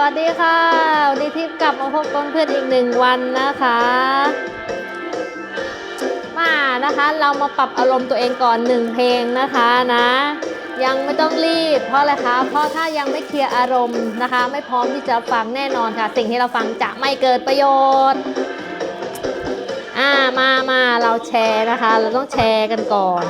วัสดีค่ะวันนี้ทิพย์กลับมาพบกับเพื่อนอีกหนึ่งวันนะคะ มานะคะเรามาปรับอารมณ์ตัวเองก่อนหนึ่งเพลงนะคะนะ ยังไม่ต้องรีบ เพราะอะไรคะเพราะถ้ายังไม่เคลียร์อารมณ์นะคะ ไม่พร้อมที่จะฟังแน่นอนค่ะ สิ่งที่เราฟังจะไม่เกิดประโยชน์อ่ามามาเราแชร์นะคะ เราต้องแชร์กันก่อน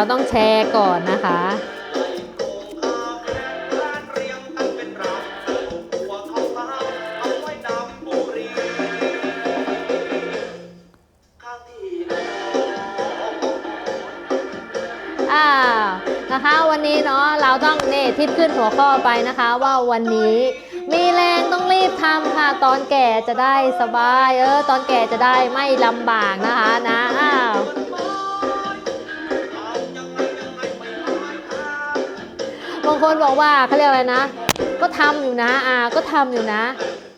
เราต้องแชร์ก่อนนะคะอ่านะคะวันนี้เนาะเราต้องเน่ทิปขึ้นหัวข้อไปนะคะ ว่าวันนี้มีแรงต้องรีบทำค่ะ ตอนแก่จะได้สบาย เออ ตอนแก่จะได้ไม่ลำบากนะคะนะอ้าวางคนบอกว่าเขาเรียกอะไรนะ ก็ทำอยู่นะอ่าก็ทำอยู่นะ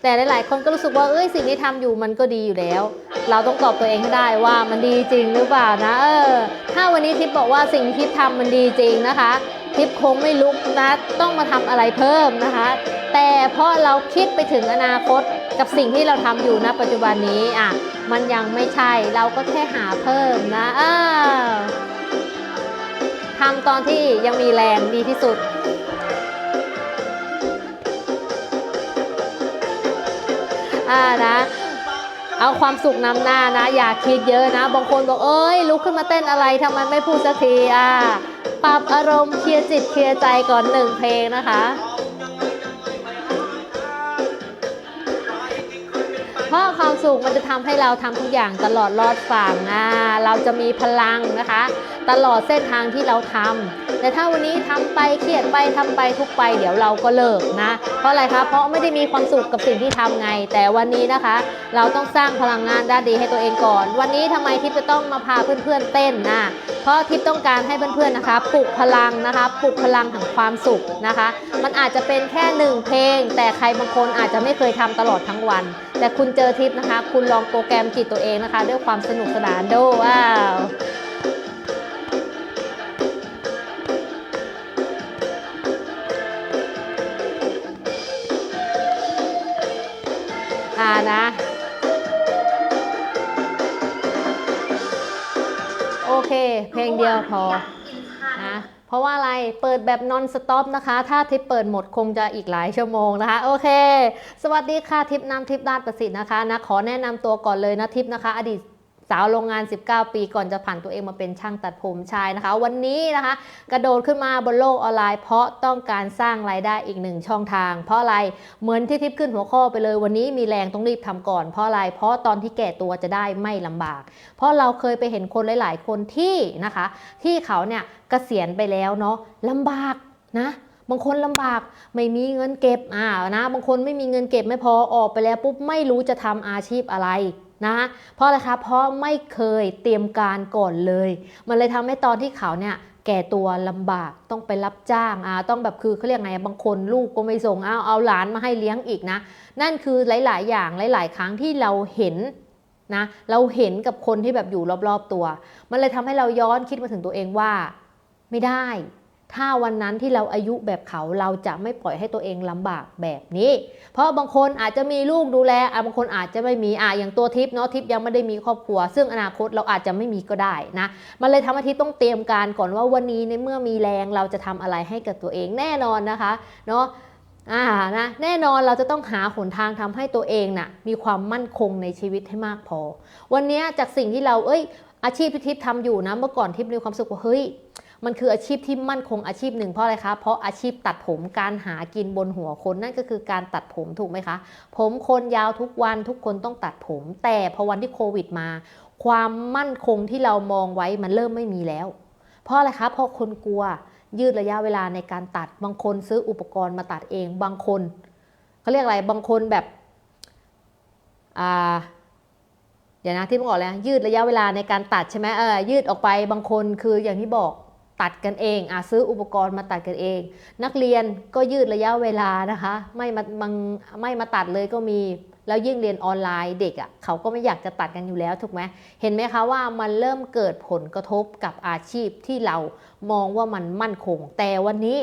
แต่หลายๆ คนก็รู้สึกว่าเอ้ยสิ่งที่ทำอยู่มันก็ดีอยู่แล้ว เราต้องตอบตัวเองให้ได้ว่ามันดีจริงหรือเปล่านะ เออ ถ้าวันนี้ทิปบอกว่าสิ่งที่ทิปทำมันดีจริงนะคะ ทิปคงไม่ลุกนะ ต้องมาทำอะไรเพิ่มนะคะ แต่เพราะเราคิดไปถึงอนาคตกับสิ่งที่เราทำอยู่ณปัจจุบันนี้อะมันยังไม่ใช่เราก็แค่หาเพิ่มนะเออทำตอนที่ยังมีแรงดีที่สุดานะ เอาความสุขนำหน้านะ อย่าคิดเยอะนะ บางคนบอกเอ้ย ลุกขึ้นมาเต้นอะไรทำไมไม่พูดสักทีอะปรับอารมณ์เคลียร์จิตเคลียร์ใจก่อนหนึ่งเพลงนะคะ เพราะความสุขมันจะทำให้เราทำทุกอย่างตลอดรอดฝั่งอ่าเราจะมีพลังนะคะ ตลอดเส้นทางที่เราทำแต่ถ้าวันนี้ทำไปเครียดไปทำไปทุกไป เดี๋ยวเราก็เลิกนะ เพราะอะไรคะเพราะไม่ได้มีความสุขกับสิ่งที่ทำไง แต่วันนี้นะคะ เราต้องสร้างพลังงานด้านดีให้ตัวเองก่อน วันนี้ทำไมทิพย์จะต้องมาพาเพื่อนๆเต้นนะเพราะทิพย์ต้องการให้เพื่อนๆนะคะปลุกพลังนะคะปลุกพลังแห่งความสุขนะคะ มันอาจจะเป็นแค่หนึ่งเพลง แต่ใครบางคนอาจจะไม่เคยทำตลอดทั้งวัน แต่คุณเจอทิปนะคะ คุณลองโปรแกรมจิตตัวเองนะคะ ด้วยความสนุกสนานโดว้าวอ่านะโอเค เพลงเดียวพอ ราะว่าอะไร เปิดแบบนอนสต็อปนะคะ ถ้าทิปเปิดหมดคงจะอีกหลายชั่วโมงนะคะ โอเค สวัสดีค่ะทิปน้ำทิปด้านประสิทธิ์นะคะนะขอแนะนำตัวก่อนเลยนะทิปนะคะ อดีต สาวโรงงาน 19 ปี ก่อนจะผ่านตัวเองมาเป็นช่างตัดผมชายนะคะ วันนี้นะคะ กระโดดขึ้นมาบนโลกออนไลน์ เพราะต้องการสร้างรายได้อีกหนึ่งช่องทาง เพราะอะไรเหมือนที่ทิปขึ้นหัวข้อไปเลย วันนี้มีแรงต้องรีบทำก่อน เพราะอะไรเพราะตอนที่แก่ตัวจะได้ไม่ลำบาก เพราะเราเคยไปเห็นคนหลาย ๆ คนที่นะคะ ที่เขาเนี่ยเกษียณไปแล้วเนาะลำบากนะบางคนลำบากไม่มีเงินเก็บอ่านะบางคนไม่มีเงินเก็บไม่พอออกไปแล้วปุ๊บไม่รู้จะทำอาชีพอะไร นะเพราะอะไรคะเพราะไม่เคยเตรียมการก่อนเลย มันเลยทำให้ตอนที่เขาเนี่ยแก่ตัวลำบากต้องไปรับจ้างอ่าต้องแบบคือเขาเรียกไงบางคนลูกก็ไม่ส่งเอาเอาหลานมาให้เลี้ยงอีกนะ นั่นคือหลาย ๆ อย่างหลาย ๆ ครั้งที่เราเห็นนะเราเห็นกับคนที่แบบอยู่รอบ ๆ ตัว มันเลยทำให้เราย้อนคิดมาถึงตัวเองว่าไม่ได้ ถ้าวันนั้นที่เราอายุแบบเขาเราจะไม่ปล่อยให้ตัวเองลำบากแบบนี้ เพราะบางคนอาจจะมีลูกดูแลบางคนอาจจะไม่มีอะอย่างตัวทิพย์เนาะทิพย์ยังไม่ได้มีครอบครัว ซึ่งอนาคตเราอาจจะไม่มีก็ได้นะมันเลยทำให้ทิพย์ต้องเตรียมการก่อนว่าวันนี้ในเมื่อมีแรงเราจะทำอะไรให้กับตัวเองแน่นอนนะคะเนาะอ่านะแน่นอนเราจะต้องหาหนทางทำให้ตัวเองน่ะมีความมั่นคงในชีวิตให้มากพอ วันนี้จากสิ่งที่เราเอ้ยอาชีพที่ทิพย์ทำอยู่นะเมื่อก่อนทิพย์มีความสุขว่าเฮ้ย มันคืออาชีพที่มั่นคงอาชีพหนึ่งเพราะอะไรคะ เพราะอาชีพตัดผมการหากินบนหัวคนนั่นก็คือการตัดผมถูกไหมคะ ผมคนยาวทุกวันทุกคนต้องตัดผม แต่พอวันที่โควิดมา ความมั่นคงที่เรามองไว้มันเริ่มไม่มีแล้ว เพราะอะไรคะ เพราะคนกลัวยืดระยะเวลาในการตัด บางคนซื้ออุปกรณ์มาตัดเอง บางคนเขาเรียกอะไร บางคนแบบอ่าเดี๋ยวนะที่บอกแล้วยืดระยะเวลาในการตัดใช่ไหมเออยืดออกไปบางคนคืออย่างที่บอก ตัดกันเองอะซื้ออุปกรณ์มาตัดกันเอง นักเรียนก็ยืดระยะเวลานะคะ ไม่มาบางไม่มาตัดเลยก็มี แล้วยิ่งเรียนออนไลน์เด็กอะ่ะเขาก็ไม่อยากจะตัดกันอยู่แล้วถูกไหมเห็นไหมคะว่ามันเริ่มเกิดผลกระทบกับอาชีพที่เรา มองว่ามันมั่นคง แต่วันนี้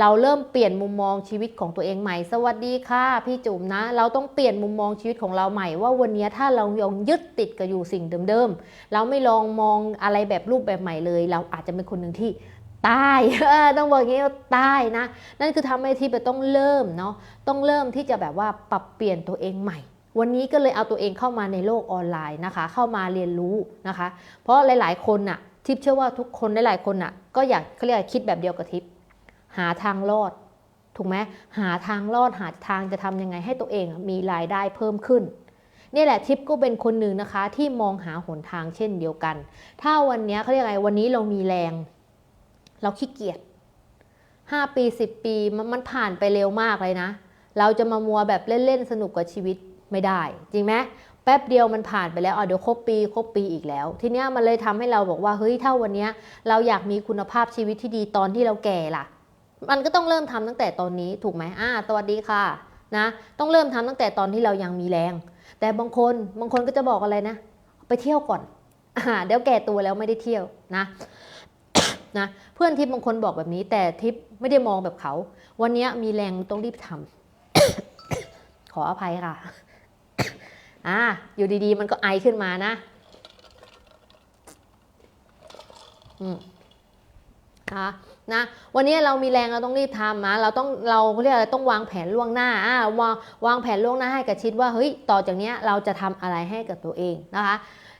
เราเริ่มเปลี่ยนมุมมองชีวิตของตัวเองใหม่ สวัสดีค่ะ พี่จุ๋มนะ เราต้องเปลี่ยนมุมมองชีวิตของเราใหม่ ว่าวันนี้ถ้าเรายังยึดติดกับอยู่สิ่งเดิมๆ เราไม่ลองมองอะไรแบบรูปแบบใหม่เลย เราอาจจะเป็นคนหนึ่งที่ตายต้องบอกอย่างนี้ว่าตายนะ นั่นคือทำให้ที่ไปต้องเริ่มเนาะ ต้องเริ่มที่จะแบบว่าปรับเปลี่ยนตัวเองใหม่วันนี้ก็เลยเอาตัวเองเข้ามาในโลกออนไลน์นะคะ เข้ามาเรียนรู้นะคะ เพราะหลาย ๆ คนน่ะ ทิปเชื่อว่าทุกคนหลายๆคนน่ะ ก็อยากเขาเรียกอะไรคิดแบบเดียวกับทิปหาทางรอด ถูกไหมหาทางรอดหาทางจะทำยังไงให้ตัวเองมีรายได้เพิ่มขึ้นนี่แหละทิปก็เป็นคนหนึ่งนะคะ ที่มองหาหนทางเช่นเดียวกัน ถ้าวันนี้เขาเรียกอะไรวันนี้เรามีแรง เราขี้เกียจ5ปี 10 ปีมันมันผ่านไปเร็วมากเลยนะ เราจะมามัวแบบเล่น ๆ สนุกกับชีวิตไม่ได้ จริงไหม แป๊บเดียวมันผ่านไปแล้วอะเดี๋ยวครบปีครบปีอีกแล้ว ทีเนี้ยมันเลยทำให้เราบอกว่าเฮ้ยถ้าวันเนี้ยเราอยากมีคุณภาพชีวิตที่ดีตอนที่เราแก่ล่ะ มันก็ต้องเริ่มทำตั้งแต่ตอนนี้ถูกไหมอ่าสวัสดีค่ะนะต้องเริ่มทำตั้งแต่ตอนที่เรายังมีแรง แต่บางคนบางคนก็จะบอกอะไรนะ ไปเที่ยวก่อนอ่าเดี๋ยวแก่ตัวแล้วไม่ได้เที่ยวนะนะเพื่อนทิพย์บางคนบอกแบบนี้ แต่ทิพย์ไม่ได้มองแบบเขา วันนี้มีแรงต้องรีบทำขออภัยค่ะ อ่าอยู่ดีๆ มันก็ไอขึ้นมานะอืมค่ะนะวันนี้เรามีแรงเราต้องรีบทำนะเราต้องเราเรียกอะไรต้องวางแผนล่วงหน้าอ่าวางวางแผนล่วงหน้าให้กับชิดว่าเฮ้ยต่อจากเนี้ยเราจะทำอะไรให้กับตัวเองนะคะ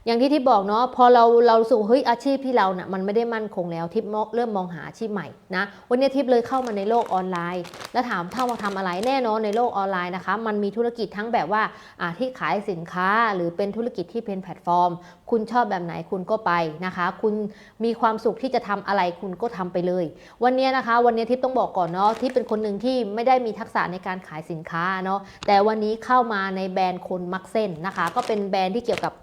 อย่างที่ทิพย์บอกเนาะพอเราเรารู้สึกว่เฮ้ยอาชีพที่เราเนี่ยมันไม่ได้มั่นคงแล้วทิพย์เริ่มมองหาอาชีพใหม่นะวันนี้ทิพย์เลยเข้ามาในโลกออนไลน์ แล้วถามเข้ามาทำอะไรแน่นอนในโลกออนไลน์นะคะ มันมีธุรกิจทั้งแบบว่าอ่าที่ขายสินค้าหรือเป็นธุรกิจที่เป็นแพลตฟอร์ม คุณชอบแบบไหนคุณก็ไปนะคะ คุณมีความสุขที่จะทำอะไรคุณก็ทำไปเลย วันนี้นะคะ วันนี้ทิพย์ต้องบอกก่อนเนาะที่เป็นคนหนึ่งที่ไม่ได้มีทักษะในการขายสินค้าเนาะแต่วันนี้เข้ามาในแบรนด์คนมักเส้นนะคะ ก็เป็นแบรนด์ที่เกี่ยวกับ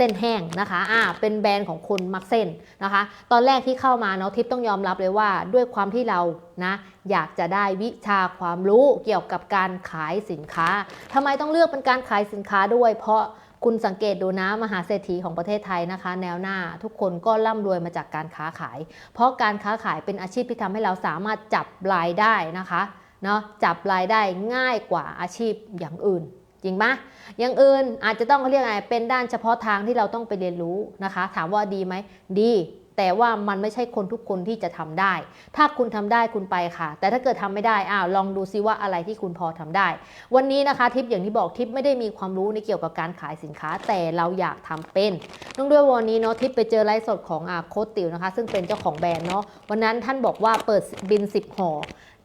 เส้นแห้งนะคะอ่าเป็นแบรนด์ของคนมักเส้นนะคะ ตอนแรกที่เข้ามาเนาะทิปต้องยอมรับเลยว่า ด้วยความที่เรานะอยากจะได้วิชาความรู้เกี่ยวกับการขายสินค้าทำไมต้องเลือกเป็นการขายสินค้าด้วย เพราะคุณสังเกตดูนะมหาเศรษฐีของประเทศไทยนะคะ แนวหน้าทุกคนก็ร่ำรวยมาจากการค้าขาย เพราะการค้าขายเป็นอาชีพที่ทำให้เราสามารถจับรายได้นะคะเนาะจับรายได้ง่ายกว่าอาชีพอย่างอื่น จริงปะอย่างอื่นอาจจะต้องเขาเรียกไงเป็นด้านเฉพาะทางที่เราต้องไปเรียนรู้นะคะ ถามว่าดีไหมดี แต่ว่ามันไม่ใช่คนทุกคนที่จะทำได้ ถ้าคุณทำได้คุณไปค่ะ แต่ถ้าเกิดทำไม่ได้อ้าวลองดูซิว่าอะไรที่คุณพอทำได้ วันนี้นะคะทิปอย่างที่บอกทิปไม่ได้มีความรู้ในเกี่ยวกับการขายสินค้า แต่เราอยากทำเป็นต้องด้วยวันนี้เนาะทิปไปเจอไลฟ์สดของอาโค้ดติวนะคะ ซึ่งเป็นเจ้าของแบรนด์เนาะวันนั้นท่านบอกว่าเปิดบิน 10ห่อ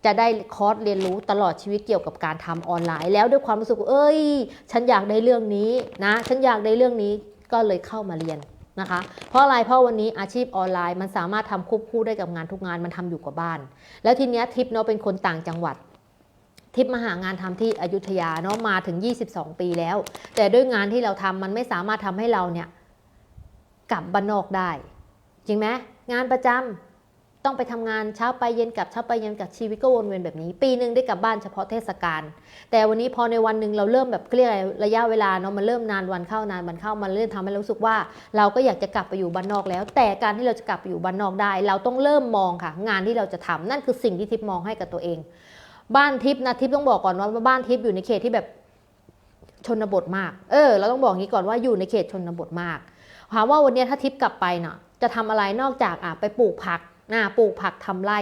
จะได้คอร์สเรียนรู้ตลอดชีวิตเกี่ยวกับการทำออนไลน์ แล้วด้วยความรู้สึกเอ้ย ฉันอยากได้เรื่องนี้นะ ฉันอยากได้เรื่องนี้ก็เลยเข้ามาเรียนนะคะ เพราะอะไรเพราะวันนี้อาชีพออนไลน์มันสามารถทำควบคู่ได้กับงานทุกงานมันทำอยู่กับบ้าน แล้วทีเนี้ยทิปเนาะเป็นคนต่างจังหวัดทิปมาหางานทำที่อยุธยาเนาะมาถึง 22 ปีแล้ว แต่ด้วยงานที่เราทำมันไม่สามารถทำให้เราเนี่ยกลับบ้านนอกได้ จริงไหมงานประจำ ต้องไปทำงานเช้าไปเย็นกลับเช้าไปเย็นกลับชีวิตก็วนเวียนแบบนี้ ปีหนึ่งได้กลับบ้านเฉพาะเทศกาลแต่วันนี้พอในวันหนึ่งเราเริ่มแบบเรียกระยะเวลาเนาะมันเริ่มนานวันเข้านานวันเข้ามันเริ่มทำให้เรารู้สึกว่า เราก็อยากจะกลับไปอยู่บ้านนอกแล้ว แต่การที่เราจะกลับไปอยู่บ้านนอกได้ เราต้องเริ่มมองค่ะ งานที่เราจะทำนั่นคือสิ่งที่ทิพย์มองให้กับตัวเอง บ้านทิพย์นะทิพย์ต้องบอกก่อนว่าบ้านทิพย์อยู่ในเขตที่แบบชนบทมาก เออ เราต้องบอกงี้ก่อนว่าอยู่ในเขตชนบทมากถามว่าวันนี้ถ้าทิพย์กลับไปเนาะจะทำอะไรนอกจากอะไปปลูกผัก นะปลูกผักทำไร่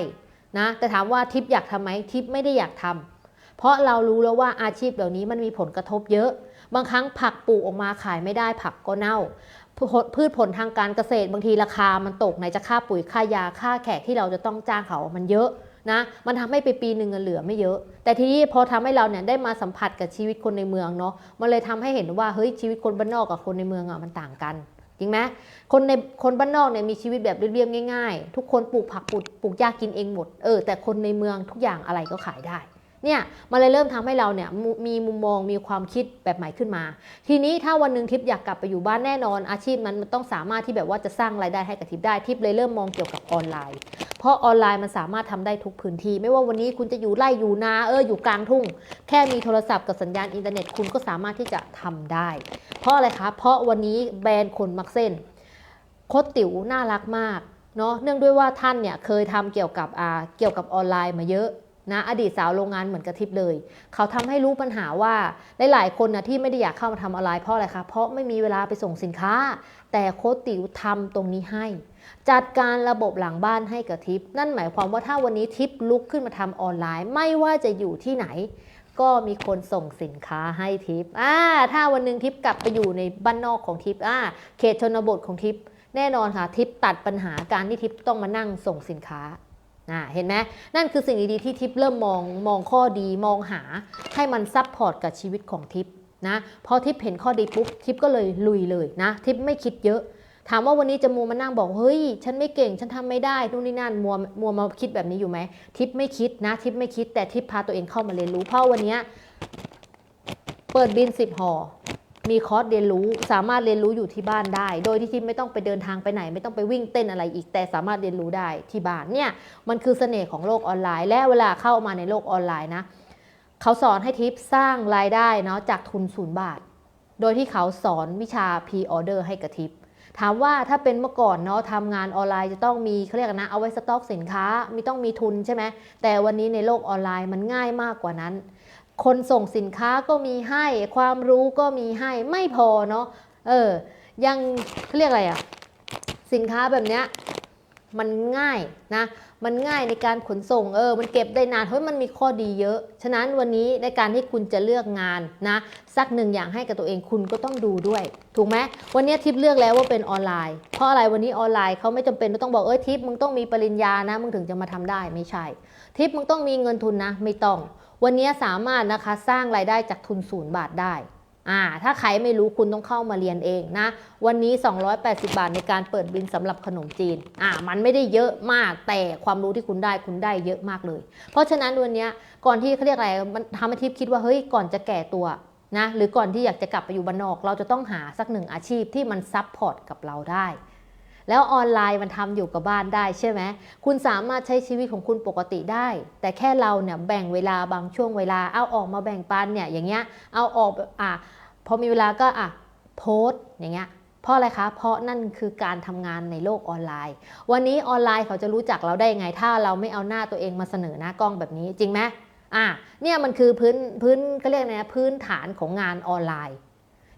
นะแต่ถามว่าทิพย์อยากทำไหมทิพย์ไม่ได้อยากทำเพราะเรารู้แล้วว่าอาชีพเหล่านี้มันมีผลกระทบเยอะ บางครั้งผักปลูกออกมาขายไม่ได้ผักก็เน่าพืชผลทางการเกษตรบางทีราคามันตกไหนจะค่าปุ๋ยค่ายาค่าแขกที่เราจะต้องจ้างเขา มันเยอะนะ มันทำให้ไปปีหนึ่งเงินเหลือไม่เยอะ แต่ทีนี้พอทำให้เราเนี่ยได้มาสัมผัสกับชีวิตคนในเมืองเนาะ มันเลยทำให้เห็นว่าเฮ้ยชีวิตคนบ้านนอกกับคนในเมืองอะมันต่างกัน จริงไหมคนในคนบ้านนอกเนี่ยมีชีวิตแบบเรียบๆง่าย ๆ ทุกคนปลูกผักปลูกปลูกหญ้ากินเองหมดเออแต่คนในเมืองทุกอย่างอะไรก็ขายได้ เนี่ยมันเลยเริ่มทำให้เราเนี่ยมีมุมมองมีความคิดแบบใหม่ขึ้นมา ทีนี้ถ้าวันหนึ่งทิพย์อยากกลับไปอยู่บ้านแน่นอน อาชีพนั้นมันต้องสามารถที่แบบว่าจะสร้างรายได้ให้กับทิพย์ได้ทิพย์เลยเริ่มมองเกี่ยวกับออนไลน์ เพราะออนไลน์มันสามารถทำได้ทุกพื้นที่ ไม่ว่าวันนี้คุณจะอยู่ไร่อยู่นาเอออยู่กลางทุ่ง แค่มีโทรศัพท์กับสัญญาณอินเทอร์เน็ตคุณก็สามารถที่จะทำได้ เพราะอะไรคะเพราะวันนี้แบรนด์คนมักเส้นโคตรติ๋วน่ารักมากเนาะเนื่องด้วยว่าท่านเนี่ยเคยทำเกี่ยวกับอ่าเกี่ยวกับออนไลน์มาเยอะ นะอดีตสาวโรงงานเหมือนกระทิบเลย เขาทำให้รู้ปัญหาว่าหลายๆคนนะที่ไม่ได้อยากเข้ามาทำออนไลน์เพราะอะไรคะเพราะไม่มีเวลาไปส่งสินค้า แต่โค้ดติ๋วทำตรงนี้ให้ จัดการระบบหลังบ้านให้กับทิป นั่นหมายความว่าถ้าวันนี้ทิปลุกขึ้นมาทำออนไลน์ ไม่ว่าจะอยู่ที่ไหน ก็มีคนส่งสินค้าให้ทิปอ่าถ้าวันหนึ่งทิปกลับไปอยู่ในบ้านนอกของทิปอ่าเขตชนบทของทิปแน่นอนค่ะทิปตัดปัญหาการที่ทิปต้องมานั่งส่งสินค้า เห็นไหมนั่นคือสิ่งดีๆที่ทิปเริ่มมองมองข้อดีมองหาให้มันซับพอร์ตกับชีวิตของทิปนะพอทิปเห็นข้อดีปุ๊บทิปก็เลยลุยเลยนะทิปไม่คิดเยอะ ถามว่าวันนี้จะมัวมานั่งบอกเฮ้ย ฉันไม่เก่งฉันทำไม่ได้นู่นนี่นั่นมัวมัวมาคิดแบบนี้อยู่ไหมทิปไม่คิดนะทิปไม่คิดแต่ทิปพาตัวเองเข้ามาเรียนรู้เพราะวันนี้เปิดบินสิบห่อ มีคอร์สเรียนรู้สามารถเรียนรู้อยู่ที่บ้านได้ โดยที่ทิปไม่ต้องไปเดินทางไปไหน ไม่ต้องไปวิ่งเต้นอะไรอีกแต่สามารถเรียนรู้ได้ที่บ้านเนี่ยมันคือเสน่ห์ของโลกออนไลน์ และเวลาเข้ามาในโลกออนไลน์นะเขาสอนให้ทิปสร้างรายได้เนาะจากทุนศูนย์บาท โดยที่เขาสอนวิชา P-order ให้กับทิปถามว่าถ้าเป็นเมื่อก่อนเนาะทำงานออนไลน์จะต้องมีเขาเรียกนะเอาไว้สต็อกสินค้ามีต้องมีทุนใช่ไหมแต่วันนี้ในโลกออนไลน์มันง่ายมากกว่านั้น คนส่งสินค้าก็มีให้ ความรู้ก็มีให้ไม่พอเนาะเออยังเขาเรียกอะไรอะสินค้าแบบเนี้ยมันง่ายนะ มันง่ายในการขนส่ง เออ มันเก็บได้นานเฮ้ยมันมีข้อดีเยอะ ฉะนั้นวันนี้ในการที่คุณจะเลือกงานนะ สักหนึ่งอย่างให้กับตัวเองคุณก็ต้องดูด้วย ถูกไหม วันนี้ทิปเลือกแล้วว่าเป็นออนไลน์ เพราะอะไรวันนี้ออนไลน์เขาไม่จำเป็นต้องบอก เอ้ยทิปมึงต้องมีปริญญานะ มึงถึงจะมาทำได้ ไม่ใช่ ทิปมึงต้องมีเงินทุนนะ ไม่ต้อง วันนี้สามารถนะคะสร้างรายได้จากทุนศูนย์บาทได้อ่าถ้าใครไม่รู้คุณต้องเข้ามาเรียนเองนะ วันนี้ 280 บาทในการเปิดบินสำหรับขนมจีนอ่ามันไม่ได้เยอะมากแต่ความรู้ที่คุณได้คุณได้เยอะมากเลย เพราะฉะนั้นวันนี้ก่อนที่เขาเรียกอะไรมันทำให้ทิพย์คิดว่าเฮ้ยก่อนจะแก่ตัวนะหรือก่อนที่อยากจะกลับไปอยู่บ้านนอก เราจะต้องหาสักหนึ่งอาชีพที่มันซับพอร์ตกับเราได้ แล้วออนไลน์มันทำอยู่กับบ้านได้ใช่ไหมคุณสามารถใช้ชีวิตของคุณปกติได้ แต่แค่เราเนี่ยแบ่งเวลาบางช่วงเวลาเอาออกมาแบ่งปันเนี่ยอย่างเงี้ยเอาออกอะพอมีเวลาก็อะโพสอย่างเงี้ยเพราะอะไรคะ เพราะนั่นคือการทำงานในโลกออนไลน์ วันนี้ออนไลน์เขาจะรู้จักเราได้ยังไง ถ้าเราไม่เอาหน้าตัวเองมาเสนอหน้ากล้องแบบนี้จริงไหมอะเนี่ยมันคือพื้นพื้นก็เรียกไงนะพื้นฐานของงานออนไลน์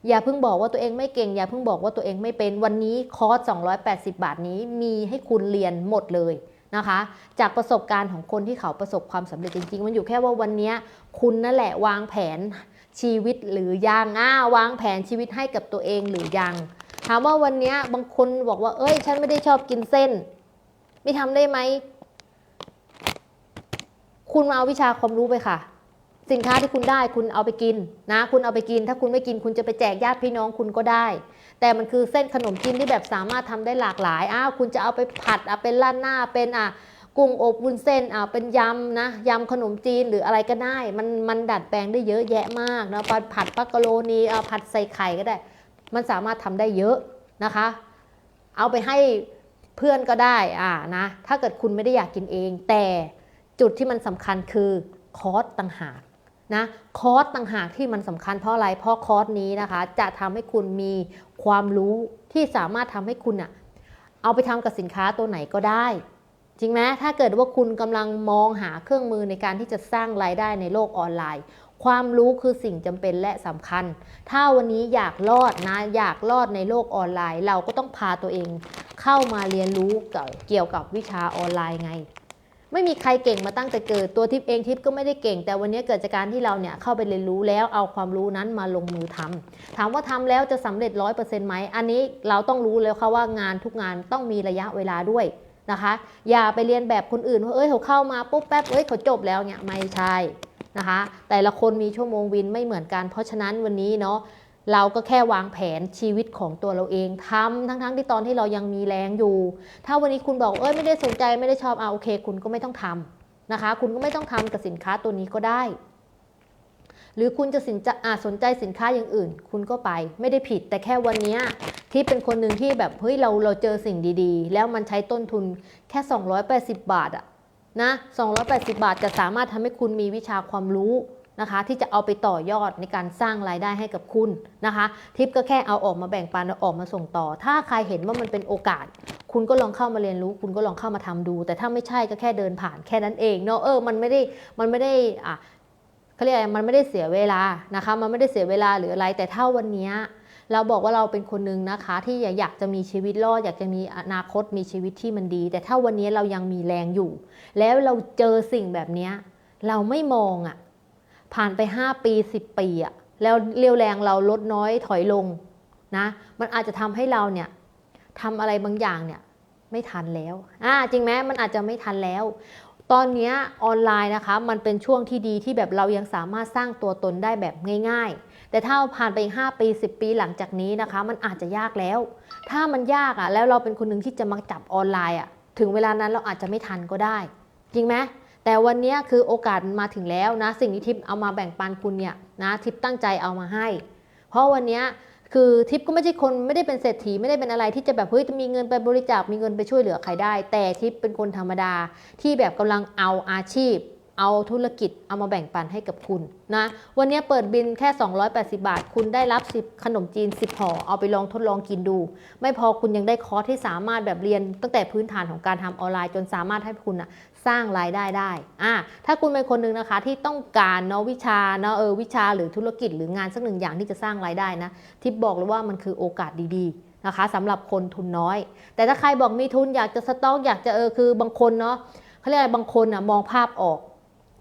อย่าเพิ่งบอกว่าตัวเองไม่เก่ง อย่าเพิ่งบอกว่าตัวเองไม่เป็นวันนี้คอร์ส 280 บาทนี้มีให้คุณเรียนหมดเลยนะคะ จากประสบการณ์ของคนที่เขาประสบความสำเร็จจริง ๆ มันอยู่แค่ว่าวันนี้คุณนั่นแหละวางแผนชีวิตหรือยังอ่าวางแผนชีวิตให้กับตัวเองหรือยัง ถามว่าวันนี้บางคนบอกว่า เอ้ย ฉันไม่ได้ชอบกินเส้น ไม่ทำได้ไหม คุณมาเอาวิชาความรู้ไปค่ะ สินค้าที่คุณได้คุณเอาไปกินนะคุณเอาไปกิน ถ้าคุณไม่กินคุณจะไปแจกญาติพี่น้องคุณก็ได้ แต่มันคือเส้นขนมจีนที่แบบสามารถทำได้หลากหลายอ้าวคุณจะเอาไปผัดอะเป็นราดหน้าเป็นอะกุ้งอบวุ้นเส้นอะเป็นยำนะยำขนมจีนหรืออะไรก็ได้ มันมันดัดแปลงได้เยอะแยะมากนะผัดผัดปักกะโรนีเอาผัดใส่ไข่ก็ได้ มันสามารถทำได้เยอะนะคะ เอาไปให้เพื่อนก็ได้อ่านะถ้าเกิดคุณไม่ได้อยากกินเอง แต่จุดที่มันสำคัญคือคอร์สต่างหาก นะคอร์สต่างหากที่มันสำคัญเพราะอะไร เพราะคอร์สนี้นะคะ จะทำให้คุณมีความรู้ที่สามารถทำให้คุณอะเอาไปทำกับสินค้าตัวไหนก็ได้ จริงไหมถ้าเกิดว่าคุณกำลังมองหาเครื่องมือในการที่จะสร้างรายได้ในโลกออนไลน์ ความรู้คือสิ่งจำเป็นและสำคัญ ถ้าวันนี้อยากรอดนะอยากรอดในโลกออนไลน์ เราก็ต้องพาตัวเองเข้ามาเรียนรู้เกี่ยวกับวิชาออนไลน์ไง ไม่มีใครเก่งมาตั้งแต่เกิดตัวทิพย์เองทิพย์ก็ไม่ได้เก่ง แต่วันนี้เกิดจากการที่เราเนี่ยเข้าไปเรียนรู้แล้วเอาความรู้นั้นมาลงมือทำถามว่าทำแล้วจะสำเร็จร้อยเปอร์เซ็นต์ไหมอันนี้เราต้องรู้แล้วค่ะว่างานทุกงานต้องมีระยะเวลาด้วยนะคะ อย่าไปเรียนแบบคนอื่นว่าเอ้ยเขาเข้ามาปุ๊บแป๊บเอ้ยเขาจบแล้วเนี่ยไม่ใช่นะคะ แต่ละคนมีชั่วโมงวินไม่เหมือนกัน เพราะฉะนั้นวันนี้เนาะ เราก็แค่วางแผนชีวิตของตัวเราเองทำทั้งๆที่ตอนที่เรายังมีแรงอยู่ ถ้าวันนี้คุณบอกเอ้ยไม่ได้สนใจไม่ได้ชอบเอาโอเค คุณก็ไม่ต้องทำนะคะ คุณก็ไม่ต้องทำกับสินค้าตัวนี้ก็ได้ หรือคุณจะสินจะอาสนใจสินค้าอย่างอื่น คุณก็ไปไม่ได้ผิด แต่แค่วันนี้ที่เป็นคนหนึ่งที่แบบเฮ้ยเราเราเจอสิ่งดีๆ แล้วมันใช้ต้นทุนแค่ 280 บาทอะนะ280 บาทจะสามารถทำให้คุณมีวิชาความรู้ นะคะ ที่จะเอาไปต่อยอดในการสร้างรายได้ให้กับคุณนะคะ ทิปก็แค่เอาออกมาแบ่งปันเอาออกมาส่งต่อ ถ้าใครเห็นว่ามันเป็นโอกาส คุณก็ลองเข้ามาเรียนรู้ คุณก็ลองเข้ามาทำดู แต่ถ้าไม่ใช่ก็แค่เดินผ่านแค่นั้นเองเนาะเออมันไม่ได้มันไม่ได้อะเขาเรียกอะไรมันไม่ได้เสียเวลานะคะ มันไม่ได้เสียเวลาหรืออะไร แต่ถ้าวันนี้เราบอกว่าเราเป็นคนหนึ่งนะคะ ที่อยากจะมีชีวิตรอดอยากจะมีอนาคตมีชีวิตที่มันดี แต่ถ้าวันนี้เรายังมีแรงอยู่ แล้วเราเจอสิ่งแบบนี้เราไม่มองอะ่ะ ผ่านไป 5 ปี 10 ปีอะแล้วเรียวแรงเราลดน้อยถอยลงนะมันอาจจะทำให้เราเนี่ยทำอะไรบางอย่างเนี่ยไม่ทันแล้วอ่าจริงไหมมันอาจจะไม่ทันแล้ว ตอนเนี้ยออนไลน์นะคะมันเป็นช่วงที่ดีที่แบบเรายังสามารถสร้างตัวตนได้แบบง่าย ๆ แต่ถ้าผ่านไปอีก5ปี 10 ปีหลังจากนี้นะคะ มันอาจจะยากแล้ว ถ้ามันยากอะ่ะแล้วเราเป็นคนหนึ่งที่จะมาจับออนไลน์อะ่ะถึงเวลานั้นเราอาจจะไม่ทันก็ได้ จริงไหม แต่วันนี้คือโอกาสมันมาถึงแล้วนะ สิ่งที่ทิปเอามาแบ่งปันคุณเนี่ยนะทิปตั้งใจเอามาให้ เพราะวันนี้คือทิปก็ไม่ใช่คนไม่ได้เป็นเศรษฐีไม่ได้เป็นอะไรที่จะแบบเฮ้ยจะมีเงินไปบริจาคมีเงินไปช่วยเหลือใครได้ แต่ทิปเป็นคนธรรมดาที่แบบกำลังเอาอาชีพ เอาธุรกิจเอามาแบ่งปันให้กับคุณนะวันนี้เปิดบินแค่ 280 บาท คุณได้รับ 10 ขนมจีน 10ห่อเอาไปลองทดลองกินดู ไม่พอคุณยังได้คอร์สที่สามารถแบบเรียนตั้งแต่พื้นฐานของการทำออนไลน์จนสามารถให้คุณอะ สร้างรายได้ได้อะถ้าคุณเป็นคนหนึ่งนะคะที่ต้องการเนาะวิชาเนาะเออวิชาหรือธุรกิจหรืองานสักหนึ่งอย่างที่จะสร้างรายได้นะทิปบอกเลยว่ามันคือโอกาสดีๆนะคะสำหรับคนทุนน้อย แต่ถ้าใครบอกมีทุนอยากจะสต็อกอยากจะเออคือบางคนเนาะเขาเรียกอะไรบางคนอะมองภาพออก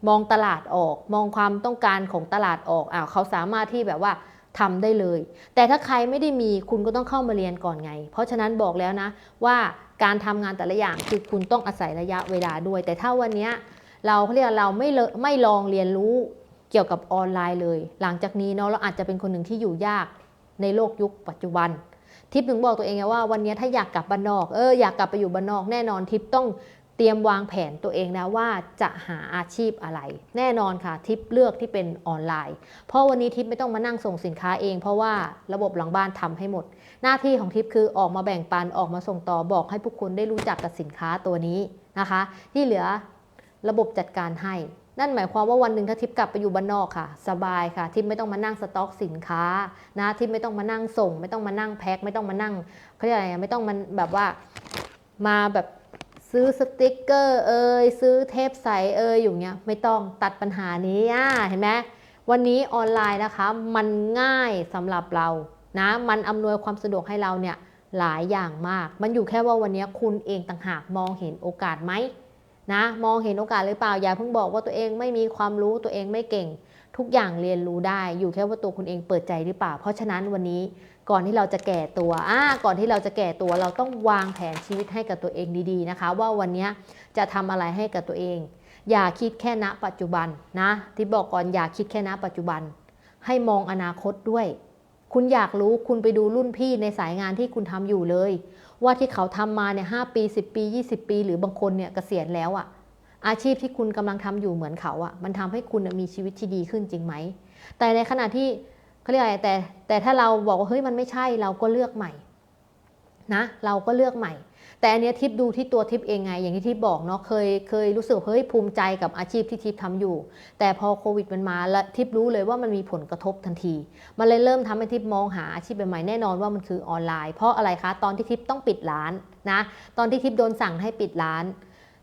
มองตลาดออก มองความต้องการของตลาดออกอ้าวเขาสามารถที่แบบว่าทำได้เลย แต่ถ้าใครไม่ได้มีคุณก็ต้องเข้ามาเรียนก่อนไง เพราะฉะนั้นบอกแล้วนะว่า การทำงานแต่ละอย่างคือคุณต้องอาศัยระยะเวลาด้วย แต่ถ้าวันนี้เราเขาเรียกเราไม่ไม่ลองเรียนรู้เกี่ยวกับออนไลน์เลย หลังจากนี้เนาะเราอาจจะเป็นคนหนึ่งที่อยู่ยากในโลกยุคปัจจุบัน ทิปถึงบอกตัวเองไงว่าวันนี้ถ้าอยากกลับบ้านนอกเอออยากกลับไปอยู่บ้านนอกแน่นอนทิปต้องเตรียมวางแผนตัวเองนะว่าจะหาอาชีพอะไร แน่นอนค่ะทิปเลือกที่เป็นออนไลน์ เพราะวันนี้ทิปไม่ต้องมานั่งส่งสินค้าเอง เพราะว่าระบบหลังบ้านทำให้หมด หน้าที่ของทิปคือออกมาแบ่งปันออกมาส่งต่อบอกให้ผู้คนได้รู้จักกับสินค้าตัวนี้นะคะ ที่เหลือระบบจัดการให้ นั่นหมายความว่าวันหนึ่งถ้าทิปกลับไปอยู่บ้านนอกค่ะ สบายค่ะ ทิปไม่ต้องมานั่งสต็อกสินค้านะทิปไม่ต้องมานั่งส่ง ไม่ต้องมานั่งแพ็คไม่ต้องมานั่งเขาเรียกอะไรไม่ต้องมันแบบว่ามาแบบซื้อสติกเกอร์เอยซื้อเทปใสเอยอยู่เงี้ยไม่ต้องตัดปัญหานี้อะเห็นไหมวันนี้ออนไลน์นะคะ มันง่ายสำหรับเรา นะมันอำนวยความสะดวกให้เราเนี่ยหลายอย่างมาก มันอยู่แค่ว่าวันนี้คุณเองต่างหากมองเห็นโอกาสไหมนะมองเห็นโอกาสหรือเปล่าอย่าเพิ่งบอกว่าตัวเองไม่มีความรู้ตัวเองไม่เก่ง ทุกอย่างเรียนรู้ได้ อยู่แค่ว่าตัวคุณเองเปิดใจหรือเปล่า เพราะฉะนั้นวันนี้ก่อนที่เราจะแก่ตัวอ่าก่อนที่เราจะแก่ตัวเราต้องวางแผนชีวิตให้กับตัวเองดีๆนะคะ ว่าวันนี้จะทำอะไรให้กับตัวเอง อย่าคิดแค่ณปัจจุบันนะที่บอกก่อนอย่าคิดแค่ณปัจจุบัน ให้มองอนาคตด้วย คุณอยากรู้คุณไปดูรุ่นพี่ในสายงานที่คุณทำอยู่เลย ว่าที่เขาทำมาเนี่ยหปี 10 ปี 20 ปี หรือบางคนเนี่ยเกษียณแล้วอะอาชีพที่คุณกำลังทำอยู่เหมือนเขาอะมันทำให้คุณมีชีวิตที่ดีขึ้นจริงไหม แต่ในขณะที่เขาเรียกอะไรแต่แต่ถ้าเราบอกว่าเฮ้ยมันไม่ใช่เราก็เลือกใหม่นะเราก็เลือกใหม่ แต่อันเนี้ยทิปดูที่ตัวทิปเองไง อย่างที่ทิปบอกเนาะเคยเคยรู้สึกเฮ้ยภูมิใจกับอาชีพที่ทิปทำอยู่ แต่พอโควิดมันมาแล้วทิปรู้เลยว่ามันมีผลกระทบทันที มันเลยเริ่มทำให้ทิปมองหาอาชีพใหม่แน่นอนว่ามันคือออนไลน์ เพราะอะไรคะตอนที่ทิปต้องปิดร้านนะตอนที่ทิปโดนสั่งให้ปิดร้าน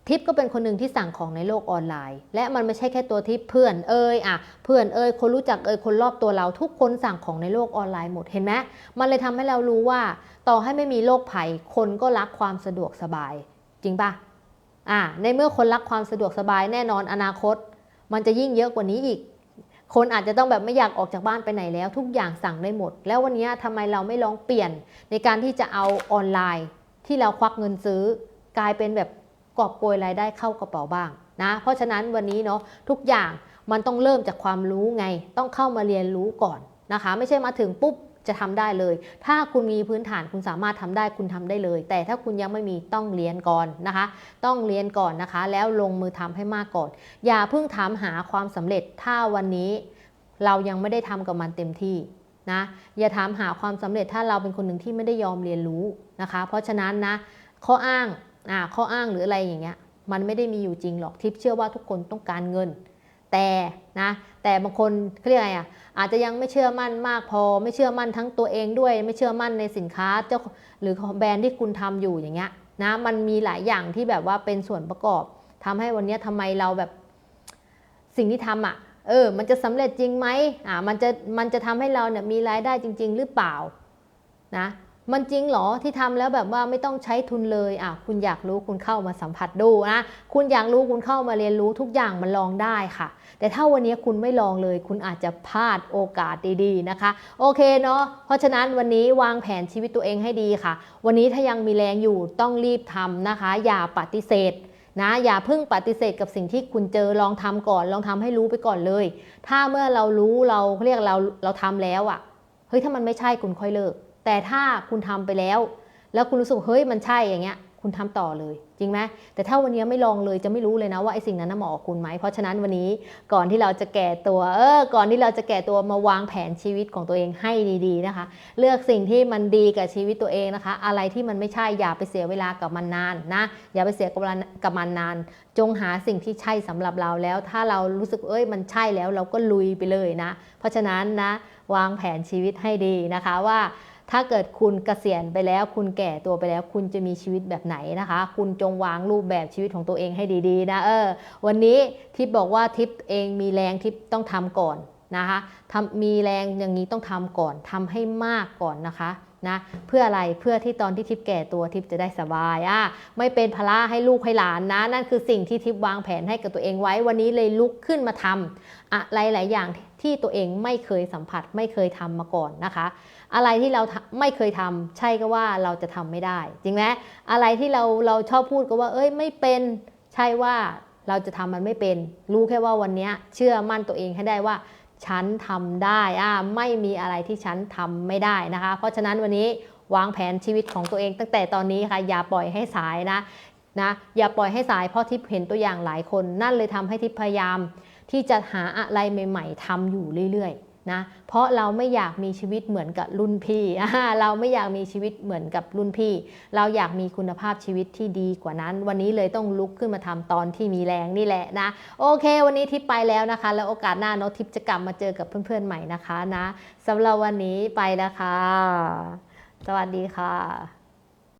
ทิปก็เป็นคนหนึ่งที่สั่งของในโลกออนไลน์ และมันไม่ใช่แค่ตัวทิปเพื่อนเอ่ยอะเพื่อนเอ่ยคนรู้จักเอ่ยคนรอบตัวเราทุกคนสั่งของในโลกออนไลน์หมดเห็นไหมมันเลยทำให้เรารู้ว่า ต่อให้ไม่มีโรคภัย คนก็รักความสะดวกสบาย จริงปะอะในเมื่อคนรักความสะดวกสบายแน่นอนอนาคต มันจะยิ่งเยอะกว่านี้อีก คนอาจจะต้องแบบไม่อยากออกจากบ้านไปไหนแล้ว ทุกอย่างสั่งได้หมด แล้ววันนี้ทำไมเราไม่ลองเปลี่ยนในการที่จะเอาออนไลน์ ที่เราควักเงินซื้อกลายเป็นแบบ กอบโกยรายได้เข้ากระเป๋าบ้างนะเพราะฉะนั้นวันนี้เนาะทุกอย่างมันต้องเริ่มจากความรู้ไง ต้องเข้ามาเรียนรู้ก่อนนะคะ ไม่ใช่มาถึงปุ๊บจะทำได้เลย ถ้าคุณมีพื้นฐานคุณสามารถทำได้คุณทำได้เลย แต่ถ้าคุณยังไม่มีต้องเรียนก่อนนะคะ ต้องเรียนก่อนนะคะ แล้วลงมือทำให้มากก่อน อย่าเพิ่งถามหาความสำเร็จ ถ้าวันนี้เรายังไม่ได้ทำกับมันเต็มที่นะ อย่าถามหาความสำเร็จถ้าเราเป็นคนหนึ่งที่ไม่ได้ยอมเรียนรู้นะคะ เพราะฉะนั้นนะข้ออ้าง ข้ออ้างหรืออะไรอย่างเงี้ยมันไม่ได้มีอยู่จริงหรอกทิปเชื่อว่าทุกคนต้องการเงิน แต่นะแต่บางคนเขาเรียกอะไรอะอาจจะยังไม่เชื่อมั่นมากพอ ไม่เชื่อมั่นทั้งตัวเองด้วย ไม่เชื่อมั่นในสินค้าเจ้าหรือแบรนด์ที่คุณทำอยู่อย่างเงี้ยนะมันมีหลายอย่างที่แบบว่าเป็นส่วนประกอบทำให้วันนี้ยทำไมเราแบบสิ่งที่ทำอะเออ มันจะสำเร็จจริงไหมอ่ามันจะมันจะทำให้เราเนี่ยมีรายได้จริง ๆ หรือเปล่านะ มันจริงเหรอที่ทำแล้วแบบว่าไม่ต้องใช้ทุนเลยอะคุณอยากรู้คุณเข้ามาสัมผัสดูนะ คุณอยากรู้คุณเข้ามาเรียนรู้ทุกอย่างมันลองได้ค่ะ แต่ถ้าวันนี้คุณไม่ลองเลย คุณอาจจะพลาดโอกาสดีๆนะคะ โอเคเนาะเพราะฉะนั้นวันนี้วางแผนชีวิตตัวเองให้ดีค่ะ วันนี้ถ้ายังมีแรงอยู่ต้องรีบทำนะคะ อย่าปฏิเสธนะอย่าเพิ่งปฏิเสธกับสิ่งที่คุณเจอลองทำก่อนลองทำให้รู้ไปก่อนเลย ถ้าเมื่อเรารู้เราเรียกเราเราทำแล้วอะ่ะเฮ้ยถ้ามันไม่ใช่คุณค่อยเลิก แต่ถ้าคุณทำไปแล้ว แล้วคุณรู้สึกเฮ้ยมันใช่อย่างเงี้ย คุณทำต่อเลย จริงไหมแต่ถ้าวันนี้ไม่ลองเลยจะไม่รู้เลยนะว่าไอ้สิ่งนั้นน่ะเหมาะกับคุณไหมเพราะฉะนั้นวันนี้ก่อนที่เราจะแก่ตัวเออก่อนที่เราจะแก่ตัวมาวางแผนชีวิตของตัวเองให้ดีๆนะคะ เลือกสิ่งที่มันดีกับชีวิตตัวเองนะคะ อะไรที่มันไม่ใช่อย่าไปเสียเวลากับมันนานนะอย่าไปเสียกับกับมันนาน จงหาสิ่งที่ใช่สำหรับเราแล้ว ถ้าเรารู้สึกเอ้ยมันใช่แล้วเราก็ลุยไปเลยนะ เพราะฉะนั้นนะวางแผนชีวิตให้ดีนะคะว่า ถ้าเกิดคุณเกษียณไปแล้วคุณแก่ตัวไปแล้ว คุณจะมีชีวิตแบบไหนนะคะ คุณจงวางรูปแบบชีวิตของตัวเองให้ดีๆนะเออวันนี้ทิปบอกว่าทิปเองมีแรงทิปต้องทำก่อนนะคะทำมีแรงอย่างนี้ต้องทำก่อนทำให้มากก่อนนะคะนะเพื่ออะไรเพื่อที่ตอนที่ทิปแก่ตัวทิปจะได้สบายอะไม่เป็นภาระให้ลูกให้หลานนะ นั่นคือสิ่งที่ทิปวางแผนให้กับตัวเองไว้วันนี้เลยลุกขึ้นมาทำอะไรหลายอย่างที่ตัวเองไม่เคยสัมผัสไม่เคยทำมาก่อนนะคะ อะไรที่เราไม่เคยทำใช่ก็ว่าเราจะทำไม่ได้ จริงไหมอะไรที่เราเราชอบพูดก็ว่า เอ้ยไม่เป็นใช่ว่าเราจะทำมันไม่เป็น รู้แค่ว่าวันนี้เชื่อมั่นตัวเองให้ได้ว่า ฉันทำได้อ่าไม่มีอะไรที่ฉันทำไม่ได้นะคะ เพราะฉะนั้นวันนี้วางแผนชีวิตของตัวเอง ตั้งแต่ตอนนี้ค่ะอย่าปล่อยให้สายนะนะอย่าปล่อยให้สายเพราะทิพเห็นตัวอย่างหลายคน นั่นเลยทำให้ทิพพยายามที่จะหาอะไรใหม่ ๆทำอยู่เรื่อยๆ นะเพราะเราไม่อยากมีชีวิตเหมือนกับรุ่นพี่ เราไม่อยากมีชีวิตเหมือนกับรุ่นพี่ เราอยากมีคุณภาพชีวิตที่ดีกว่านั้น วันนี้เลยต้องลุกขึ้นมาทำตอนที่มีแรงนี่แหละนะ โอเค วันนี้ทิปไปแล้วนะคะ แล้วโอกาสหน้าเนทิปจะกลับมาเจอกับเพื่อนๆใหม่นะคะนะสำหรับวันนี้ไปแล้วค่ะ สวัสดีค่ะ